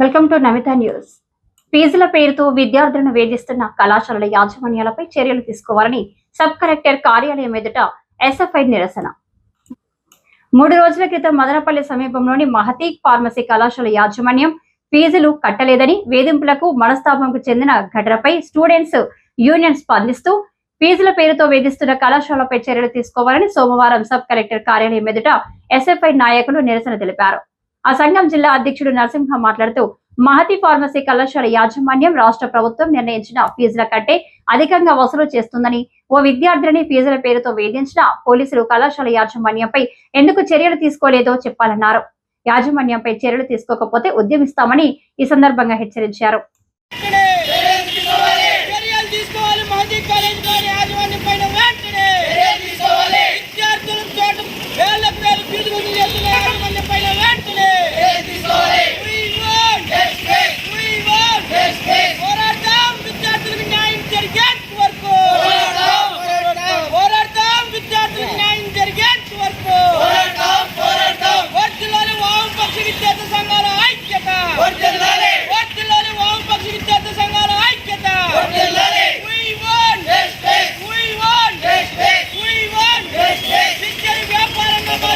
Welcome to Namitha news. ఫీజుల పేరుతో విద్యార్థులను వేధిస్తున్న కళాశాలల యాజమాన్యాలపై చర్యలు తీసుకోవాలని సబ్ కలెక్టర్ కార్యాలయం ఎదుట ఎస్ఎఫ్ఐ నిరసన. మూడు రోజుల క్రితం మదనపల్లి సమీపంలోని మహతీ ఫార్మసీ కళాశాల యాజమాన్యం ఫీజులు కట్టలేదని వేధింపులకు మనస్తాపంకు చెందిన ఘటనపై స్టూడెంట్స్ యూనియన్ స్పందిస్తూ ఫీజుల పేరుతో వేధిస్తున్న కళాశాలపై చర్యలు తీసుకోవాలని సోమవారం సబ్ కలెక్టర్ కార్యాలయం ఎదుట ఎస్ఎఫ్ఐ నాయకులు నిరసన తెలిపారు. ఆ సంఘం జిల్లా అధ్యక్షుడు నరసింహ మాట్లాడుతూ మహతి ఫార్మసీ కళాశాల యాజమాన్యం రాష్ట్ర ప్రభుత్వం నిర్ణయించిన ఫీజుల కంటే అధికంగా వసూలు చేస్తుందని ఓ విద్యార్థిని ఫీజుల పేరుతో వేధించిన పోలీసులు కళాశాల యాజమాన్యంపై ఎందుకు చర్యలు తీసుకోలేదో చెప్పాలన్నారు. యాజమాన్యంపై చర్యలు తీసుకోకపోతే ఉద్యమిస్తామని ఈ సందర్భంగా హెచ్చరించారు వెంటనే చర్యలు తీసుకోవాలి మహదీ కాలేజ్ గారి యాజమాన్యం పైన వెంటనే విద్యార్థుల చోట వేలకు వేలు ఫీజు వసూలు చేస్తున్న యాజమాన్యం పైన వెంటనే We want We want పోరాడతాం విద్యార్థులకు న్యాయం జరిగేంత వరకు పోరాడతాం విద్యార్థులకు న్యాయం జరిగేంత వరకు వర్ధిల్లాలి వామపక్ష విద్యార్థి సంఘాల ఐక్యత వర్ధిల్లాలి వామపక్ష విద్యార్థి సంఘాల ఐక్యత We want We want We want విద్యను వ్యాపారంగా మార్చిన మహదీ కాలేజ్ యాజమాన్యం పైన వెంటనే మహదీ కాలేజ్ యాజమాన్యం పైన వెంటనే చర్యలు తీసుకోవాలి మహదీ కాలేజ్ యాజమాన్యం పైన వెంటనే We want We want We want దాని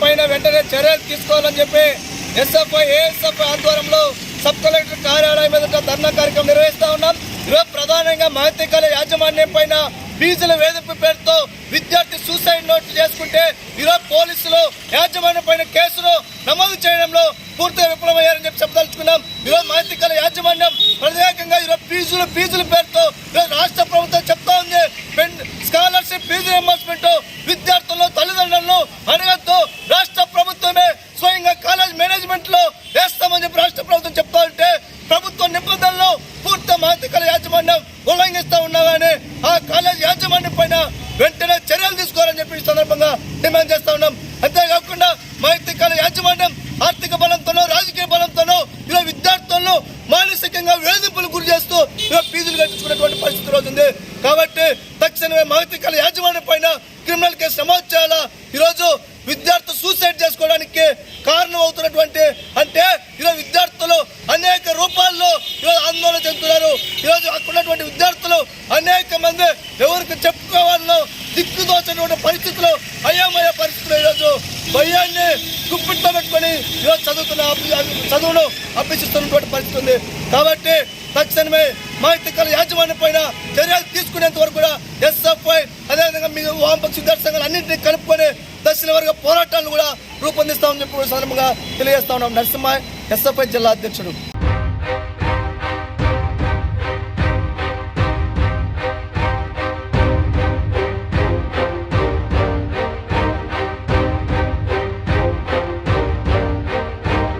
పైన వెంటనే! చర్యలు తీసుకోవాలని చెప్పి ఎస్ఎఫ్ఐ ఏఎస్ఎఫ్ఐ ఆధ్వర్యంలో సబ్ కలెక్టర్ కార్యాలయం ఎదుట ధర్నా కార్యక్రమం నిర్వహిస్తా ఉన్నాం. ఈరోజు ప్రధానంగా మహతికల యాజమాన్యం పైన ఫీజుల వేధింపు పేరుతో విద్యార్థి సూసైడ్ నోట్ చేసుకుంటే ఈరోజు పోలీసులు యాజమాన్యం పైన కేసులు నమోదు చేయడంలో పూర్తిగా విఫలమయ్యారని చెప్పి చెప్పదలుచుకున్నాం. ఈరోజు మహతికల యాజమాన్యం ప్రత్యేకంగా ఈరోజు ఫీజులు ఫీజుల పేరుతో ఈరోజు రాష్ట్ర ప్రభుత్వం చెప్తా ఉంది. స్కాలర్షిప్ ఫీజు రియంబర్స్మెంట్ విద్యార్థులు తల్లిదండ్రులను అడగద్దు. రాష్ట్ర ప్రభుత్వమే స్వయంగా కాలేజ్ మేనేజ్మెంట్లో వేస్తామని చెప్పి రాష్ట్ర ప్రభుత్వం చెప్తా ఉంటే ప్రభుత్వ నిబంధనలు పూర్తి మాతికల యాజమాన్యం ఉల్లంఘిస్తా ఉన్నా కానీ ఆ కాలేజ్ యాజమాన్యం పైన వెంటనే చర్యలు తీసుకోవాలని చెప్పి ఈ సందర్భంగా డిమాండ్ చేస్తా ఉన్నాం. అంతేకాకుండా మైతికల యాజమాన్యం ఆర్థిక బలంతోనో రాజకీయ బలంతోనో ఇలా విద్యార్థులను మానసికంగా వేధింపులు గురి చేస్తూ ఇలా ఫీజులు కట్టించుకున్నటువంటి పరిస్థితి రోజుంది. కాబట్టి తక్షణమే మౌతికల యాజమాన్యం పైన క్రిమినల్ కేసు నమోదు చేయాలా? ఈరోజు విద్యార్థులు సూసైడ్ చేసుకోవడానికి కారణం అవుతున్నటువంటి అంటే ఈరోజు విద్యార్థులు అనేక రూపాల్లో ఈరోజు ఆందోళన చెందుతున్నారు ఈరోజు అక్కడ ఉన్నటువంటి విద్యార్థులు అనేక మంది ఎవరికి చెప్పుకోవాలో దిక్కుదోచినటువంటి పరిస్థితులు అయోమయ పరిస్థితులు ఈరోజు భయాన్ని గుప్పిట్లో పెట్టుకొని ఈరోజు చదువుతున్న చదువును అభ్యసిస్తున్నటువంటి పరిస్థితి ఉంది. కాబట్టి తక్షణమే మాహితికల యాజమాన్యం పైన చర్యలు తీసుకునేంత వరకు కూడా ఎస్ఎఫ్ఐ అదేవిధంగా మీ వామపక్ష విద్యార్థి సంఘాలు అన్నింటినీ కలుపుకొని దశల వర్గ పోరాటాలను కూడా రూపొందిస్తామని చెప్పి సందర్భంగా తెలియజేస్తా ఉన్నాం. నరసింహ ఎస్ఎఫ్ఐ జిల్లా అధ్యక్షుడు.